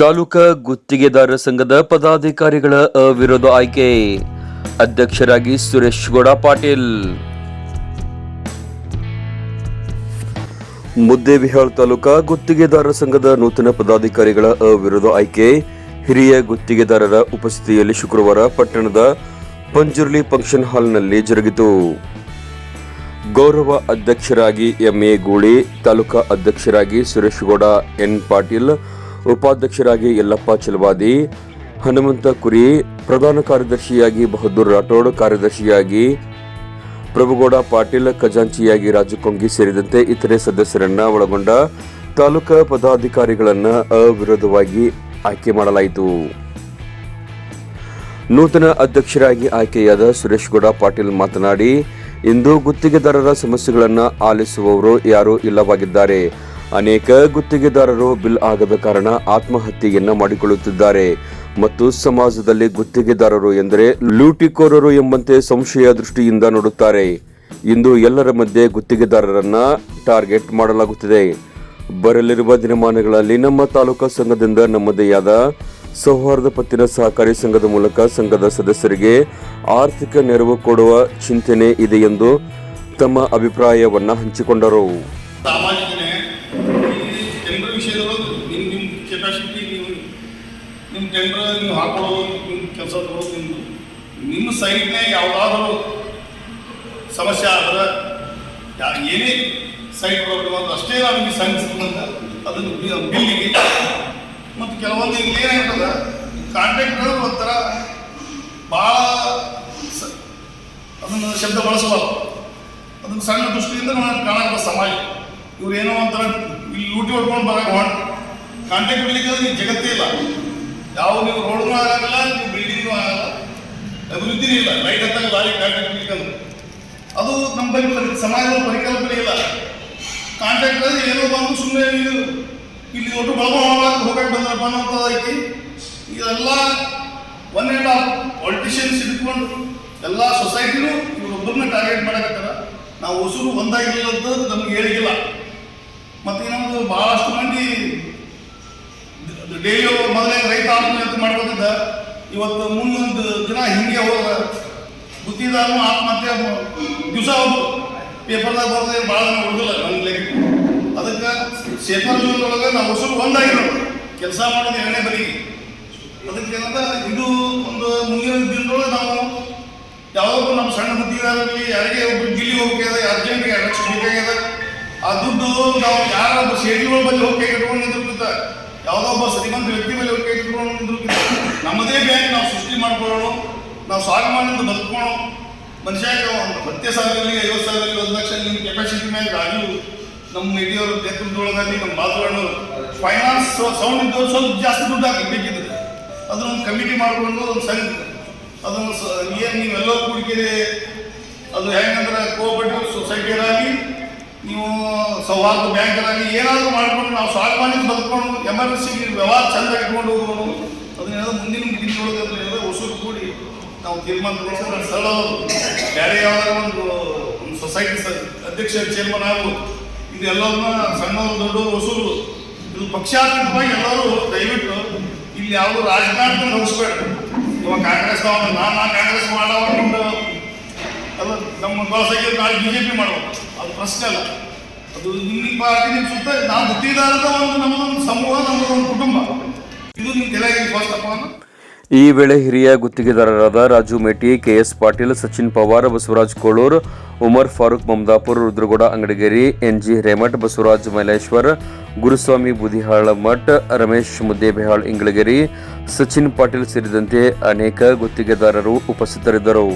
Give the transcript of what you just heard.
ತಾಲೂಕಾ ಗುತ್ತಿಗೆದಾರ ಸಂಘದ ಪದಾಧಿಕಾರಿಗಳ ಅವಿರೋಧ ಆಯ್ಕೆ. ಅಧ್ಯಕ್ಷರಾಗಿ ಸುರೇಶ್ ಗೌಡ ಪಾಟೀಲ್. ಮುದ್ದೇಬಿಹಾಳ್ ತಾಲೂಕಾ ಗುತ್ತಿಗೆದಾರ ಸಂಘದ ನೂತನ ಪದಾಧಿಕಾರಿಗಳ ಅವಿರೋಧ ಆಯ್ಕೆ. ಹಿರಿಯ ಗುತ್ತಿಗೆದಾರರ ಉಪಸ್ಥಿತಿಯಲ್ಲಿ ಶುಕ್ರವಾರ ಪಟ್ಟಣದ ಪಂಜುರ್ಲಿ ಫಂಕ್ಷನ್ ಹಾಲ್ನಲ್ಲಿ ಜರುಗಿತು. ಗೌರವ ಅಧ್ಯಕ್ಷರಾಗಿ ಎಂಎ ಗೂಳಿ, ತಾಲೂಕಾ ಅಧ್ಯಕ್ಷರಾಗಿ ಸುರೇಶ್ ಗೌಡ, ಎನ್ ಪಾಟೀಲ್ ಉಪಾಧ್ಯಕ್ಷರಾಗಿ ಯಲ್ಲಪ್ಪ ಚಲವಾದಿ, ಹನುಮಂತ ಕುರಿ, ಪ್ರಧಾನ ಕಾರ್ಯದರ್ಶಿಯಾಗಿ ಬಹದ್ದೂರ್ ರಾಠೋಡ್, ಕಾರ್ಯದರ್ಶಿಯಾಗಿ ಪ್ರಭುಗೌಡ ಪಾಟೀಲ್, ಖಜಾಂಚಿಯಾಗಿ ರಾಜು ಕೊಂಗಿ ಸೇರಿದಂತೆ ಇತರೆ ಸದಸ್ಯರನ್ನ ಒಳಗೊಂಡ ತಾಲೂಕಾ ಪದಾಧಿಕಾರಿಗಳನ್ನ ಅವಿರೋಧವಾಗಿ ಆಯ್ಕೆ ಮಾಡಲಾಯಿತು. ನೂತನ ಅಧ್ಯಕ್ಷರಾಗಿ ಆಯ್ಕೆಯಾದ ಸುರೇಶ್ ಗೌಡ ಪಾಟೀಲ್ ಮಾತನಾಡಿ, ಇಂದು ಗುತ್ತಿಗೆದಾರರ ಸಮಸ್ಯೆಗಳನ್ನು ಆಲಿಸುವವರು ಯಾರೂ ಇಲ್ಲವಾಗಿದ್ದಾರೆ. ಅನೇಕ ಗುತ್ತಿಗೆದಾರರು ಬಿಲ್ ಆಗದ ಕಾರಣ ಆತ್ಮಹತ್ಯೆಯನ್ನ ಮಾಡಿಕೊಳ್ಳುತ್ತಿದ್ದಾರೆ. ಮತ್ತು ಸಮಾಜದಲ್ಲಿ ಗುತ್ತಿಗೆದಾರರು ಎಂದರೆ ಲೂಟಿಕೋರರು ಎಂಬಂತೆ ಸಂಶಯ ದೃಷ್ಟಿಯಿಂದ ನೋಡುತ್ತಾರೆ. ಇಂದು ಎಲ್ಲರ ಮಧ್ಯೆ ಗುತ್ತಿಗೆದಾರರನ್ನ ಟಾರ್ಗೆಟ್ ಮಾಡಲಾಗುತ್ತಿದೆ. ಬರಲಿರುವ ದಿನಮಾನಗಳಲ್ಲಿ ನಮ್ಮ ತಾಲೂಕಾ ಸಂಘದಿಂದ ನಮ್ಮದೇ ಆದ ಸೌಹಾರ್ದ ಪತ್ತಿನ ಸಹಕಾರಿ ಸಂಘದ ಮೂಲಕ ಸಂಘದ ಸದಸ್ಯರಿಗೆ ಆರ್ಥಿಕ ನೆರವು ಕೊಡುವ ಚಿಂತನೆ ಇದೆ ಎಂದು ತಮ್ಮ ಅಭಿಪ್ರಾಯವನ್ನು ಹಂಚಿಕೊಂಡರು ಸಾಮಾನ್ಯನೇ ಈ ಟೆಂಡರ್ ವಿಷಯದೊಳಗೆ ನಿಮ್ಮ ನಿಮ್ಮ ಕೆಪಾಸಿಟಿ ನೀವು ನಿಮ್ಮ ಟೆಂಡರ್ ನೀವು ಹಾಕೊಳ್ಳೋದು ನಿಮ್ಮ ಕೆಲಸ ನಿಮ್ಮದು ನಿಮ್ಮ ಸೈಡ್ನೇ ಯಾವುದಾದ್ರೂ ಸಮಸ್ಯೆ ಆದ್ರೆ, ಯಾ, ಏನೇ ಸೈಟ್ ಪ್ರಾಬ್ಲಮ್ ಅಂತ ಅಷ್ಟೇ ನಮಗೆ ಸಂಘ ಅದನ್ನು ಬಿಲ್ಲಿಗೆ. ಮತ್ತು ಕೆಲವೊಂದು ಇಲ್ಲಿ ಏನಾಗ್ತದೆ ಕಾಂಟ್ರಾಕ್ಟರ್ ಒಂಥರ ಭಾಳ ಅದನ್ನು ಶಬ್ದ ಬಳಸಬಾರ್ದು. ಅದನ್ನು ಸಣ್ಣ ದೃಷ್ಟಿಯಿಂದ ನಾವು ಕಾಣಕ್ಕೆ ಸಮಾಜ. ಇವ್ರು ಏನೋ ಒಂಥರ ಇಲ್ಲಿ ಲೂಟಿ ಹೊಡ್ಕೊಂಡು ಬರಕ್ಕೆ ಹೊಂಟು. ಕಾಂಟ್ಯಾಕ್ಟ್ ಬಿಡ್ಲಿಕ್ಕೆ ಜಗತ್ತೇ ಇಲ್ಲ. ಯಾವ ನೀವು ರೋಡ್ನೂ ಆಗಲ್ಲ, ನೀವು ಬಿಲ್ಡಿಂಗ್ನೂ ಆಗಲ್ಲ. ಅಭಿವೃದ್ಧಿನೂ ಇಲ್ಲ. ರೈಟ್ ಹತ್ತಾಗ ಲಾರಿ ಕಾಂಟ್ರಾಕ್ಟ್ ಬೇಕಂದ್ರೆ ಅದು ನಮ್ಮ ಬಗ್ಗೆ ಸಮಾಜದ ಪರಿಕಲ್ಪನೆ ಇಲ್ಲ. ಕಾಂಟ್ರಾಕ್ಟ್ ಅಲ್ಲಿ ಏನೋ ಬಂದು ಸುಮ್ಮನೆ ಇಲ್ಲಿ ಒಟ್ಟು ಬಳಗ ಹೋಗಕ್ಕೆ ಬಂದ್ರಪ್ಪ ಅನ್ನೋದೈತಿ ಇದೆಲ್ಲ ಒನ್ ಆ್ಯಂಡ್ ಆಫ್ ಪೊಲಿಟಿಷಿಯನ್ಸ್ ಇಟ್ಕೊಂಡು ಎಲ್ಲ ಸೊಸೈಟಿನೂ ಇವರೊಬ್ಬರನ್ನ ಟಾರ್ಗೆಟ್ ಮಾಡಕತ್ತಾರ. ನಾವು ಹೊಸರು ಒಂದಾಗಿಲ್ಲ ಅಂತ ನಮ್ಗೆ ಹೇಳಿಗಿಲ್ಲ ಮತ್ತು ಇನ್ನೊಂದು ಭಾಳಷ್ಟು ಮಂದಿ ಡೈಲಿ ಮೊದಲೇ ರೈತ ಆತ್ಮಹತ್ಯೆ ಮಾಡ್ಕೋತಿದ್ದ. ಇವತ್ತು ಮುಂದೊಂದು ದಿನ ಹಿಂಗೆ ಹೋದ. ಗುತ್ತಿದಾರನು ಆತ್ಮಹತ್ಯೆ ದಿವಸ ಹೋಗ್ದು ಪೇಪರ್ದಾಗ ಬರೋದೇ ಭಾಳ ಜನ ಉಳಿದಿಲ್ಲ ನನ್ನ ಅದಕ್ಕೆ ಸೇಫರ್ ಒಳಗೆ ನಾವು ಹೊಸರು ಒಂದಾಗಿರೋ ಕೆಲಸ ಮಾಡೋದು ಎರಡನೇ ಬರೀ ಅದಕ್ಕೆ ಅಂತ ಇದು ಒಂದು ಮುಂದಿನ ದಿನದೊಳಗೆ ನಾವು ಯಾವಾಗ ನಮ್ಮ ಸಣ್ಣ ಬುದ್ಧಿಗಾರರಲ್ಲಿ ಯಾರಿಗೆ ಒಬ್ರು ಗಿಲ್ಲಿ ಹೋಗ್ಬೇಕಾದ ಅರ್ಜೆಂಟ್ಗೆ ಎರಡು ಲಕ್ಷ ಬೇಕಾಗ್ಯದ. ಆ ದುಡ್ಡು ನಾವು ಯಾರ ಒಬ್ಬ ಶೇಟ್ಗಳ ಬಳಿ ಹೋಗಿ ಇಟ್ಕೊಂಡು ನಿಂತಿರ್ಕಿಂತ ಯಾವುದೋ ಒಬ್ಬ ಶ್ರೀಮಂತ ವ್ಯಕ್ತಿ ಮೇಲೆ ಕೈ ಇಟ್ಕೊಂಡು ನಮ್ಮದೇ ಬ್ಯಾಂಕ್ ನಾವು ಸೃಷ್ಟಿ ಮಾಡ್ಕೊಳ್ಳೋಣ, ನಾವು ಸ್ವಾಭಿಮಾನದಿಂದ ಬದುಕೋಣ. ಮನುಷ್ಯ ಒಂದು ಹತ್ತು ಸಾವಿರ ಇರಲಿ ಐವತ್ತು ಸಾವಿರದಲ್ಲಿ, ಒಂದು ಲಕ್ಷ ನಿಮ್ಮ ಕೆಪಾಸಿಟಿ ಮೇಲೆ ರಾಜು ನಮ್ಮ ಯಡಿಯೂರು ನೇತೃತ್ವದೊಳಗಲ್ಲಿ ನಮ್ಮ ಮಾತುಗಳನ್ನು ಫೈನಾನ್ಸ್ ಸೌಂಡ್ ಇದ್ದವ್ರು ಸ್ವಲ್ಪ ಜಾಸ್ತಿ ದುಡ್ಡು ಹಾಕಿ ಅದನ್ನು ಅದನ್ನೊಂದು ಕಮಿಟಿ ಮಾಡಿಕೊಂಡು ಒಂದು ಸಂಘ ಅದನ್ನು ಏನು ನೀವೆಲ್ಲರೂ ಕೂಡಿಕೆರೆ, ಅದು ಹೆಂಗಂದ್ರೆ ಕೋಆಪರೇಟಿವ್ ಸೊಸೈಟಿಯರಾಗಲಿ ನೀವು ಸೌಹಾರ್ದ ಬ್ಯಾಂಕ್ಗಳಲ್ಲಿ ಏನಾದರೂ ಮಾಡ್ಕೊಂಡು ನಾವು ಸ್ವಾಭಿಮಾನಿಗೆ ಬದುಕೊಂಡು ಎಮರ್ಜೆನ್ಸಿ ವ್ಯವಹಾರ ಚಂದ ಇಟ್ಕೊಂಡು ಹೋಗೋದು ಅದನ್ನೆಲ್ಲ ಮುಂದಿನ ಮೀಟಿಂಗ್ ಒಳಗೆ ಅದನ್ನೆಲ್ಲ ಹೊಸೂರು ಕೂಡಿ ನಾವು ತೀರ್ಮಾನ ತಗೊಳ್ಳೋದು ಸ್ಥಳ ಬೇರೆ ಯಾವ್ದಾದ್ರು ಒಂದು ಒಂದು ಸೊಸೈಟಿ ಅಧ್ಯಕ್ಷ ಚೇರ್ಮನ್ ಆಗ್ಬೋದು. ಇದೆಲ್ಲವನ್ನ ಸಣ್ಣವರು, ದೊಡ್ಡವರು ಹೊಸೂರು ಇದು ಪಕ್ಷಾತೀತವಾಗಿ ಎಲ್ಲರೂ ದಯವಿಟ್ಟು ಇಲ್ಲಿ ಯಾವುದು ರಾಜಕಾರಣ ಹೋಗಿಸ್ಬೇಡ. ಇವಾಗ ಕಾಂಗ್ರೆಸ್ ನಾನು ಕಾಂಗ್ರೆಸ್ ಮಾಡವ ಅಲ್ಲ ನಮ್ಮ ಬಳಸಾಗಿ ನಾಳೆ ಬಿ ಜೆ ಪಿ ಮಾಡ್ಬೇಕು. ಅದು ಪ್ರಶ್ನೆ ಅಲ್ಲ. ಅದು ನಿಮ್ಮ ಪಾರ್ಟಿ ನಿಮ್ಮ ಸುತ್ತ ನಾವು ಗುತ್ತಿದಾರದ ಒಂದು ನಮ್ಮದೊಂದು ಸಮೂಹ, ನಮ್ಮದೊಂದು ಕುಟುಂಬ. ಇದು ನಿಮ್ಮ ತಲೆಯಾಗಿ ಫಸ್ಟ್ ಈ ವೇಳೆ ಹಿರಿಯ ಗುತ್ತಿಗೆದಾರರಾದ Raju Meti, K S Patil, Sachin Pawar, Basavaraj Kolur, Umar Farooq Mamdapur, Rudragouda Angadigeri, N G Hiremath Basavaraj Myleshwar Guruswamy Budihal Math, Ramesh Muddebihal Ingalageri Sachin Patil ಸೇರಿದಂತೆ ಅನೇಕ ಗುತ್ತಿಗೆದಾರರು ಉಪಸ್ಥಿತರಿದ್ದರು.